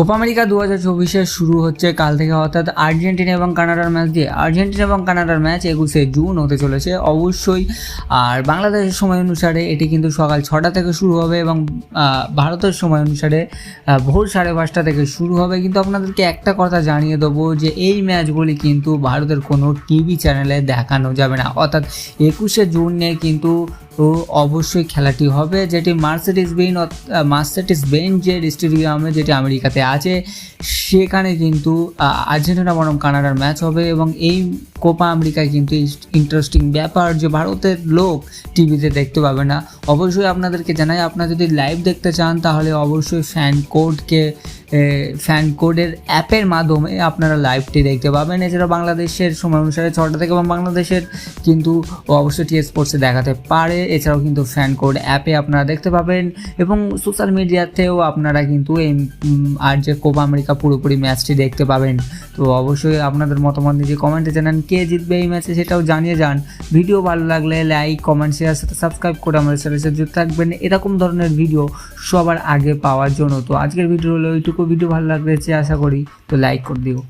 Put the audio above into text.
Copa America দু হাজার চব্বিশে শুরু হচ্ছে কাল থেকে, অর্থাৎ আর্জেন্টিনা এবং কানাডার ম্যাচ দিয়ে। আর্জেন্টিনা এবং কানাডার ম্যাচ একুশে জুন হতে চলেছে, অবশ্যই। আর বাংলাদেশের সময় অনুসারে এটি কিন্তু সকাল ছটা থেকে শুরু হবে এবং ভারতের সময় অনুসারে ভোর সাড়ে পাঁচটা থেকে শুরু হবে। কিন্তু আপনাদেরকে একটা কথা জানিয়ে দেবো যে, এই ম্যাচগুলি কিন্তু ভারতের কোনো টিভি চ্যানেলে দেখানো যাবে না। অর্থাৎ একুশে জুনে কিন্তু অবশ্যই খেলাটি হবে, যেটি মার্সিডিস বেইন মার্সিডিস বেইন যে স্টেডিয়ামে যেটি আমেরিকাতে আছে, সেখানে কিন্তু আর্জেন্টিনা বনাম কানাডার ম্যাচ হবে এবং এই কোপা আমেরিকায় কিন্তু ইন্টারেস্টিং ব্যাপার যে ভারতের লোক টিভিতে দেখতে পাবে না। অবশ্যই আপনাদেরকে জানাই, আপনারা যদি লাইভ দেখতে চান, তাহলে অবশ্যই ফ্যান কোডকে ফ্যান কোডের অ্যাপের মাধ্যমে আপনারা লাইভটি দেখতে পাবেন। এছাড়া বাংলাদেশের সময় অনুসারে ছটা থেকে এবং বাংলাদেশের কিন্তু অবশ্যই টি স্পোর্টসে দেখাতে পারে। এছাড়াও কিন্তু ফ্যান কোড অ্যাপে আপনারা দেখতে পাবেন এবং সোশ্যাল মিডিয়াতেও আপনারা কিন্তু এই আর যে কোপা আমেরিকা পুরোপুরি ম্যাচটি দেখতে পাবেন। তো অবশ্যই আপনাদের মতামত নিজে কমেন্টে জানান, কে জিতবে এই ম্যাচে সেটাও জানিয়ে যান। ভিডিও ভালো লাগলে লাইক কমেন্ট শেয়ার সাথে সাবস্ক্রাইব করে আমাদের সাথে সাথে যুক্ত থাকবেন। এরকম ধরনের ভিডিও সবার আগে পাওয়ার জন্য। তো আজকের ভিডিও হলো এইটুকু। ভিডিও ভালো লাগলেছে আশা করি, তো লাইক করে দিও।